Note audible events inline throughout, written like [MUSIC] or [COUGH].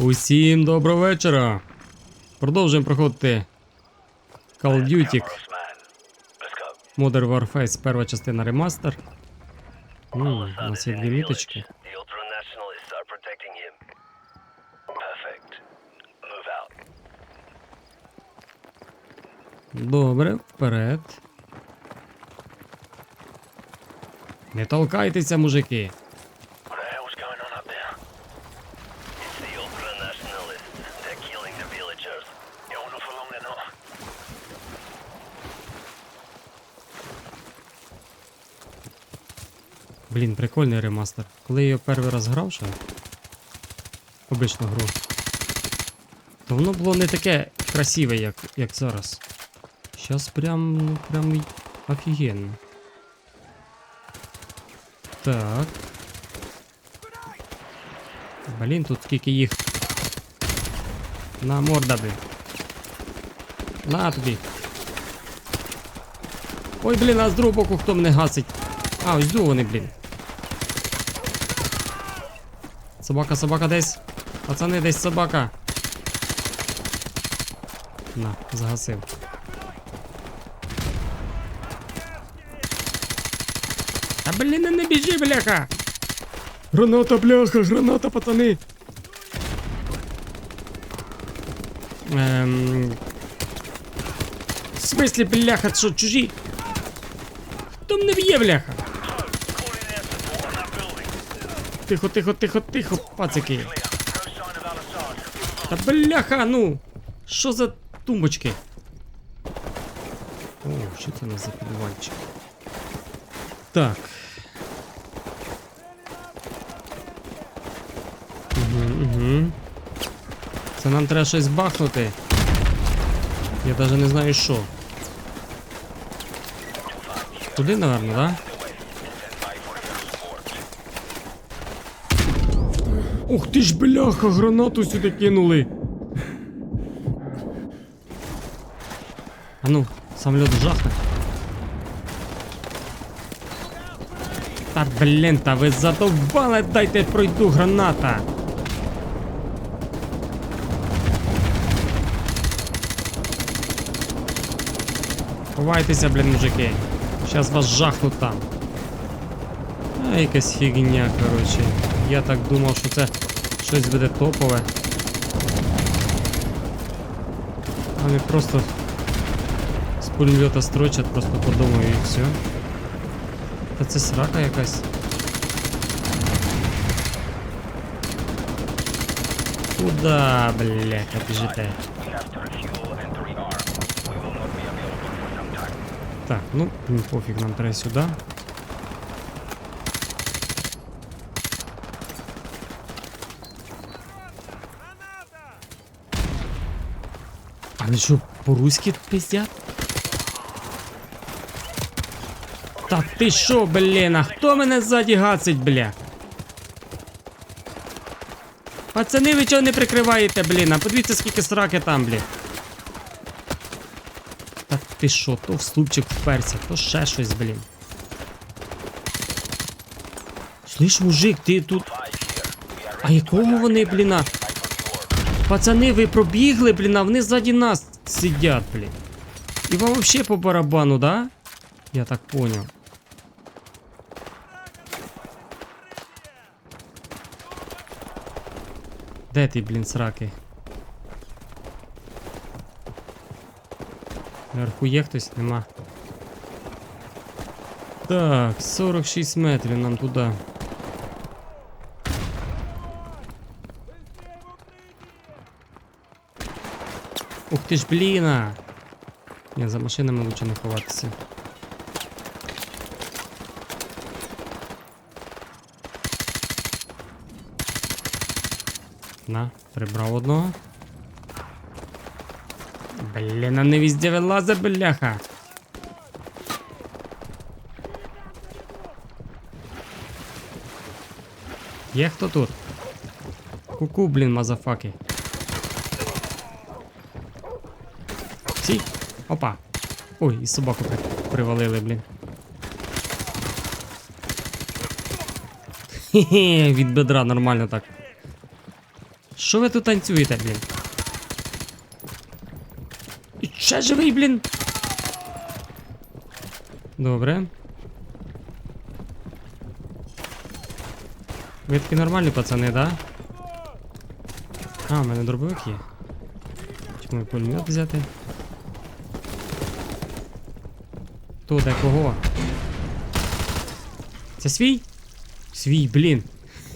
Усім доброго вечора. Продовжуємо проходити Call Duty Modern Warfare, перша частина ремастер. М, у нас є дві міточки. Добре, вперед. Не толкайтеся, мужики. Блін, прикольний ремастер. Коли я його перший раз грав ще, обичну гру, то воно було не таке красиве, як, як зараз. Щас прям, ну прям офігенно. Так. Блін, тут скільки їх. На морда би. На тобі. Ой, блін, а з другого боку хто мене гасить? А, ось до вони, блін. Собака, собака десь. Пацани, десь собака. На, загасив. Та блін, не біжи, бляха! Граната, бляха, граната, пацани! Ем... В смислі, бляха, що чужі? Хто мене б'є, бляха? Тихо, тихо, тихо, тихо, пацики. Та бляха, ну! Що за тумбочки? О, що це у за підвальчик? Так. Угу, угу. Це нам треба щось бахнути. Я навіть не знаю що. Туди, напевно? Да? Ух ти ж бляха, гранату сюди кинули. А ну, самоліт жахне. Та блін, та ви задовбали, дайте пройду граната. Ховайтеся, блін, мужики. Щас вас жахнуть там. А, якась фігня, коротше. Я так думав, що це щось буде топове. А просто з пулемета строчать просто по дому і все. Та це срака якась. Куда, бляха, біжите? We have to refuel and 3R. We will not be available for some time. Так, ну пофіг, нам треба сюди. Вони що, по-руськи пиздят? Та ти що, блін, а хто мене ззаді гасить, бля? Пацани, ви чого не прикриваєте, блін? А подивіться, скільки сраки там, блін. Та ти що, то в ступчик вперся, то ще щось, блін. Слиш, мужик, ти тут. А якого вони, бліна? Пацани, ви пробігли, блін, а вони ззаді нас сидять, блін. І вам вообще по барабану, да? Я так понял. Де ти, блін, сраки? Наверху є хтось? Нема. Так, 46 метрів нам туди. Ух ти ж, бліна! Ні, за машинами лучше не ховатися. На, прибрав одного. Блін, а не везде вилазе, бляха. Є хто тут? Ку-ку, блін, мазафаки. Сі. Опа. Ой, і собаку при... привалили, блін. Хе-хе, від бедра нормально так. Що ви тут танцюєте, блін? Ще живий, блін. Добре. Ви такі нормальні пацани, да? А, у мене дробовик є. Чому пулемет взяти? Хто де кого? Це свій? Свій, блін.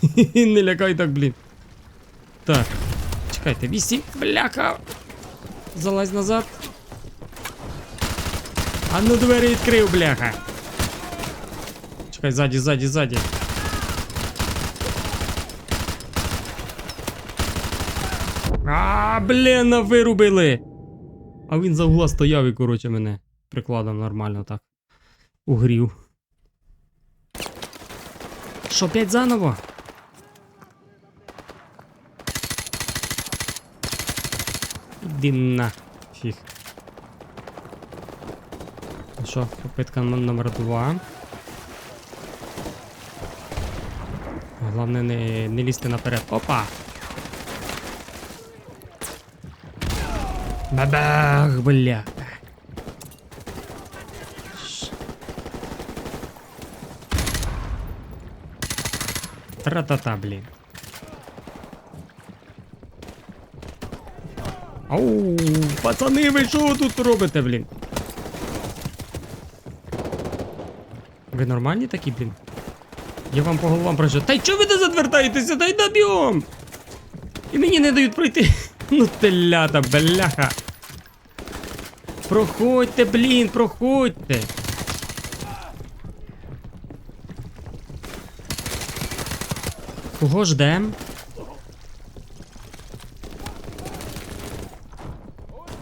[LAUGHS] Не лякай так, блін. Так. Чекайте, вісім. Бляха. Залазь назад. А ну двері відкрив, бляха. Чекай, ззаді, ззаді, ззаді. А, блін, вирубили. А він за угла стояв і, коротше, мене прикладом нормально так. Угрів. Що, п'ять заново? Іди на фіг. Ну Що, попитка номер два. Головне не, не лізти наперед. Опа! Бабах, бля. Тра-та-та, блін. Ау, пацани, ви що тут робите, блін? Ви нормальні такі, блін? Я вам по головам пройшов. Та й чого ви не задвертаєтеся? Дай доб'єм! І мені не дають пройти. [LAUGHS] Ну телята, бляха. Проходьте, блін, проходьте. Кого ждем?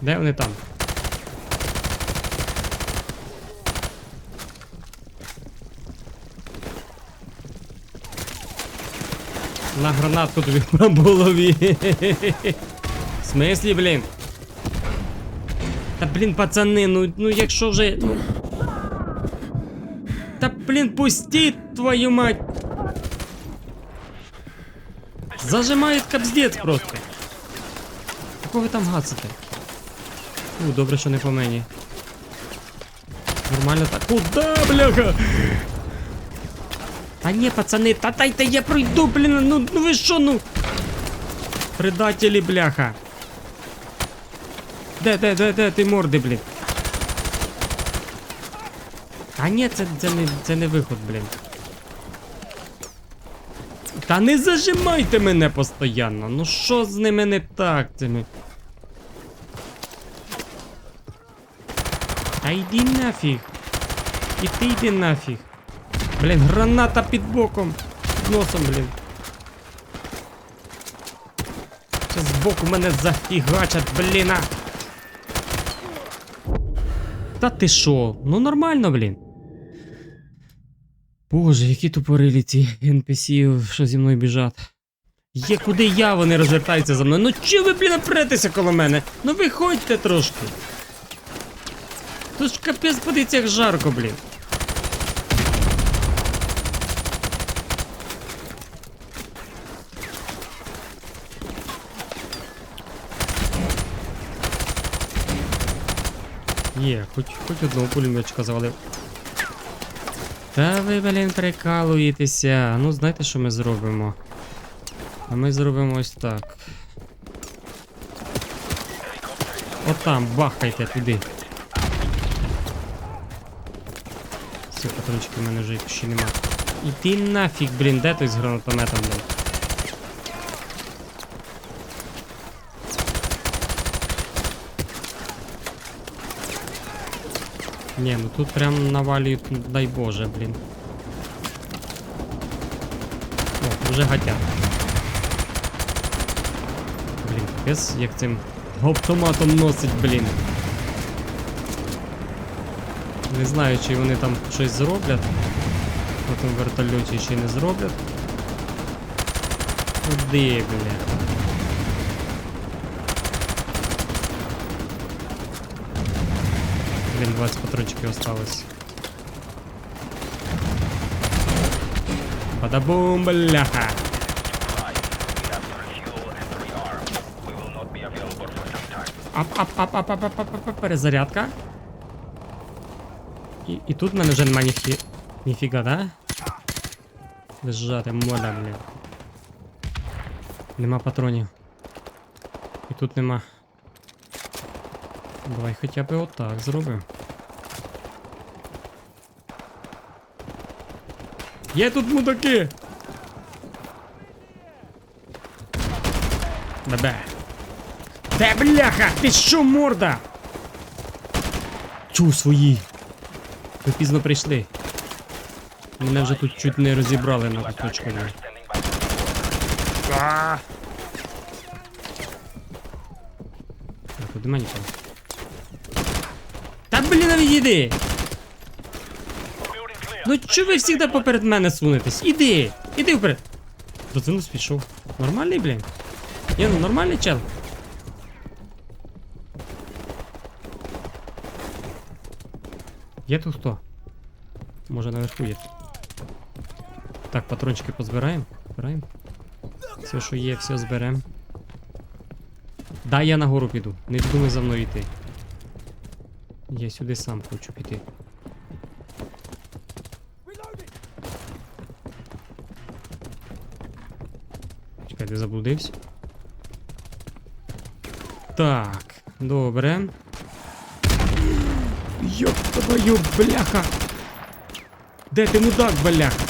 Де вони там? На гранатку тобі по голові. В смислі, блін? Та блін, пацани, ну, ну якщо вже. Ну... Та блін, пустіть твою мать. Зажимають капздець просто. Кого ви там гаците? У, добре, що не по мені. Нормально так. Куда, бляха? Та ні, пацани, та дайте я пройду, блін, ну, ну ви що, ну. Предателі, бляха. Де, де, де, де ти морди, блін? А ні, це, це, не, це не виход, блін. Та не зажимайте мене постійно. Ну що з ними не так цими? Та йди нафіг. І ти йди нафіг. Блін, граната під боком. Під носом, блін. Ще збоку мене зафігачать, бліна. Та ти шо? Ну нормально, блін. Боже, які тупорилі ці NPC, що зі мною біжать. Є куди я, вони розвертаються за мною. Ну чого ви, блін, претеся коло мене? Ну виходьте трошки. Тут ж капець подивіться, як жарко, блін. Є, хоч, хоч одного пулеметчика завалив. Та ви, блін, прикалуєтеся. Ну, знаєте, що ми зробимо? А ми зробимо ось так. Отам, бахайте туди. Все, патрончики в мене вже ще нема. Іди нафіг, блін, де той з гранатометом, блін? Не, ну тут прям навалюють, дай боже, блін. О, вже гатять. Блін, капець, як цим автоматом носить, блін. Не знаю, чи вони там щось зроблять. На тому вертольоті чи не зроблять. Куди, бля? 20 патрончиков осталось. Бадабум, бляха. Ап, ап, ап, ап, ап, ап, ап, перезарядка. І, і тут в мене вже нема ніфі... ніфіга, да? Лежати, мода, блін. Нема патронів. И тут нема. Давай хотя бы вот так, сделаем. Є тут мудаки! Бебе. Де бляха? Ти що морда? Чу свої. Ви пізно прийшли. Мене вже тут чуть не розібрали на by. Так, тут нема нікого. Та блін, відійди! Ну чого ви завжди поперед мене сунетесь? Іди! Іди вперед! Розинус пішов. Нормальний, блін? Ні, ну нормальний чел. Є тут хто? Може наверху є. Так, патрончики позбираємо. Збираємо. Все, що є, все зберемо. Да, я нагору піду. Не думай за мною йти. Я сюди сам хочу піти. Ти заблудився? Так, добре. Йоп твою бляха! Де ти мудак, бляха?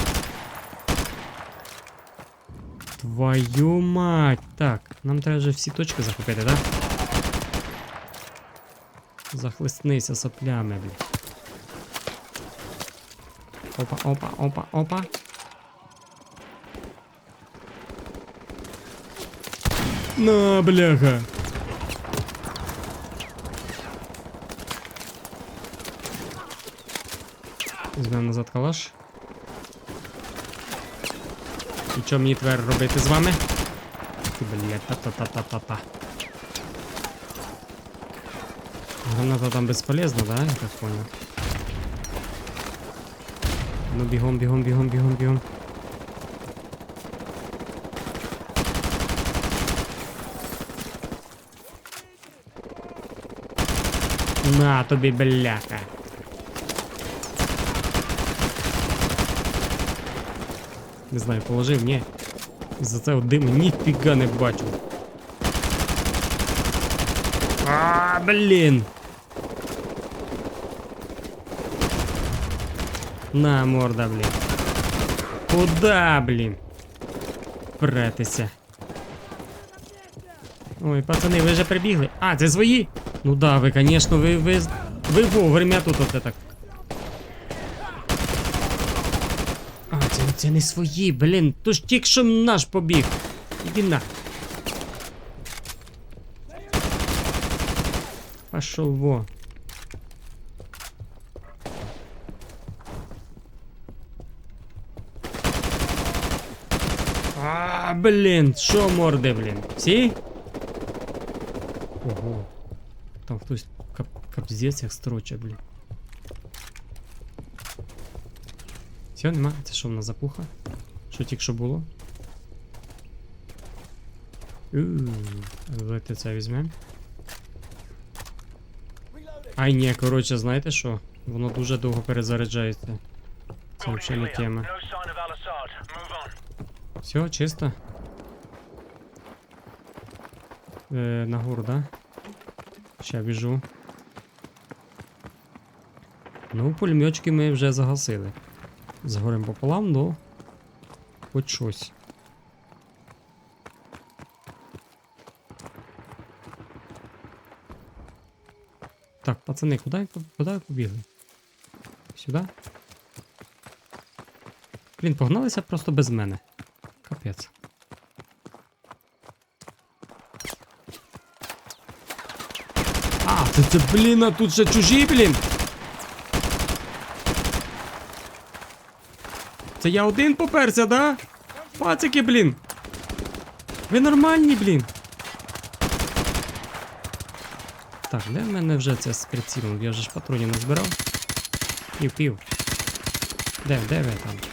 Твою мать! Так, нам треба вже всі точки захопити, так? Захлеснися соплями, блядь. Опа, опа, опа, опа. На, бляха. Візьмемо назад калаш. І що мені тепер робити з вами? Ти, блядь, та-та-та-та-та-та. Граната там безполезна, да? Я так понял. Ну бігом, бігом, бігом, бігом, бігом. На тобі бляха. Не знаю, положив, ні. За це диму ніфіга не бачу. А, блін. На, морда, блін. Куда, блін? Претися. Ой, пацани, ви вже прибігли. А, це свої? Ну да, ви, конечно, ви, ви, ви вовремя тут оце так. А, це, це не свої, блін. То ж тільки що наш побіг. Іди на. Пошел во. А, блін, що морди, блін? Всі? Ого. Там хтось кап капздець як строче, блін. Все, нема? Це що в нас запуха? Що тільки що було? Давайте це візьмемо. Ай, ні, коротше, знаєте що? Воно дуже довго перезаряджається. Це взагалі тема. Все, чисто. Е, нагору, да? Ще біжу. Ну, пулеметчики ми вже загасили. Згорем пополам, ну. Хоч щось. Так, пацани, куди, куди ви побігли? Сюди? Блін, погналися просто без мене. Капець. А, це, це блін, а тут ще чужі, блін. Це я один поперся, да? Пацики, блін. Ви нормальні, блін. Так, де в мене вже це з прицілом? Я вже ж патронів не збирав. Пів, пів. Де, де ви там?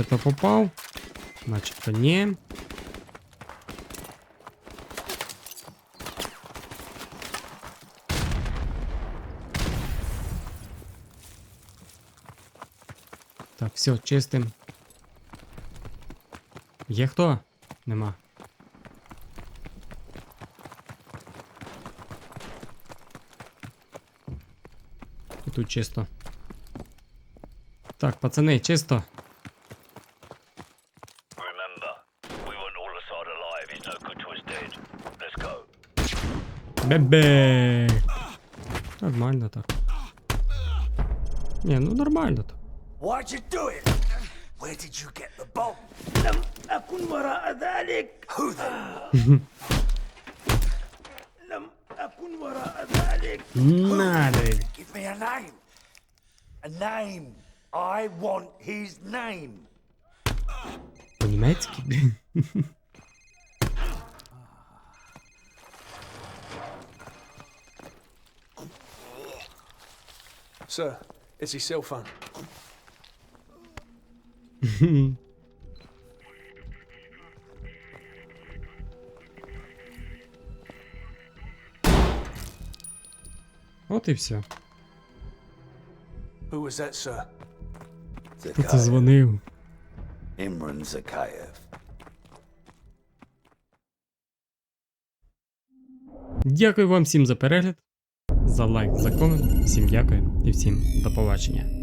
Начебто попав. Начебто ні. Так, все, чистим. Є хто? Нема. І тут чисто. Так, пацани, чисто. Бебе. Нормально так. Ні, ну нормально так. Why'd you do it? Where did you get the bomb? لم أكن وراء ذلك. Who then? لم أكن وراء ذلك. Надо. Give me a name. A name. I want his name. По-німецьки, Sir, it's his cell phone. От і все. Who was that, sir? Хто це дзвонив? Imran Zakayev. Дякую вам всім за перегляд, за лайк, за комент. Всім дякую і всім до побачення.